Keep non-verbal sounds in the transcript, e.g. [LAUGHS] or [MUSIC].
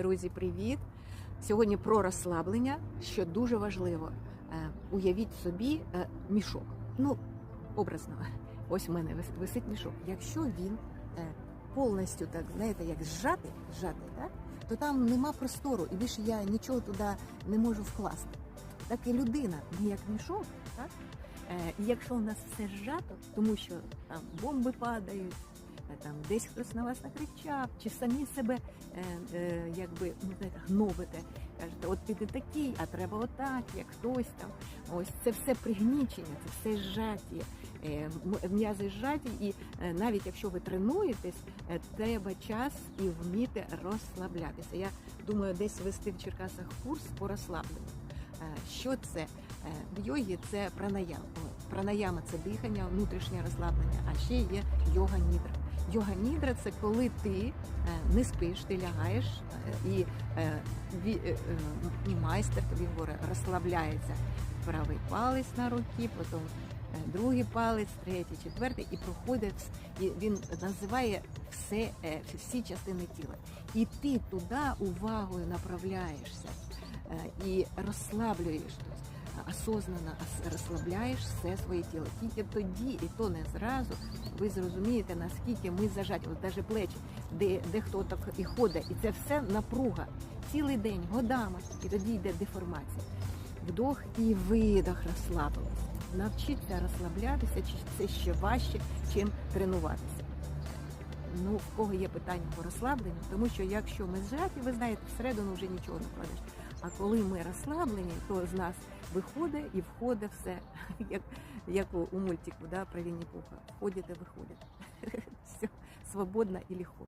Друзі, привіт! Сьогодні про розслаблення, що дуже важливо. Е, Уявіть собі е, мішок. Ну, образно, ось в мене вис- висить мішок. Якщо він е, повністю так, знаєте, як зжатий, зжатий, так? то там нема простору, і більше я нічого туди не можу вкласти. Так і людина, не як мішок, так? І якщо у нас все зжато, тому що там бомби падають, там десь хтось на вас накричав, чи самі себе е, е, якби ну, знаєте, гнобите. Кажете, от ти такий, а треба отак, як хтось там. Ось це все пригнічення, це все зжаті, е, м'язи зжаті, і е, навіть якщо ви тренуєтесь, е, треба час і вміти розслаблятися. Я думаю, десь вести в Черкасах курс по розслабленню. Е, Що це? Е, В йогі це пранаяма. Пранаяма це дихання, внутрішнє розслаблення, а ще є йога нідра. Йога нідра це коли ти е, не спиш, ти лягаєш е, і, е, і майстер тобі говорить, розслабляється правий палець на руці, потім другий палець, третій, четвертий, і проходить і він називає все, всі частини тіла. І ти туди увагою направляєшся і розслаблюєш. Осознанно розслабляєш все своє тіло. Тільки тоді, і то не зразу, ви зрозумієте, наскільки ми зажаті, от навіть плечі, де, де хто так і ходить, і це все напруга цілий день, годами, і тоді йде деформація. Вдох і видох розслабилися. Навчіться розслаблятися, чи це ще важче, чим тренуватися. Ну, в кого є питання по розслабленню, тому що якщо ми зжаті, ви знаєте, всередину вже нічого не кладеш. А коли ми розслаблені, то з нас виходить і входить все, [LAUGHS] як, як у, мультику, да, про Вінні Пуха. і виходять. [LAUGHS] Все свободно і легко.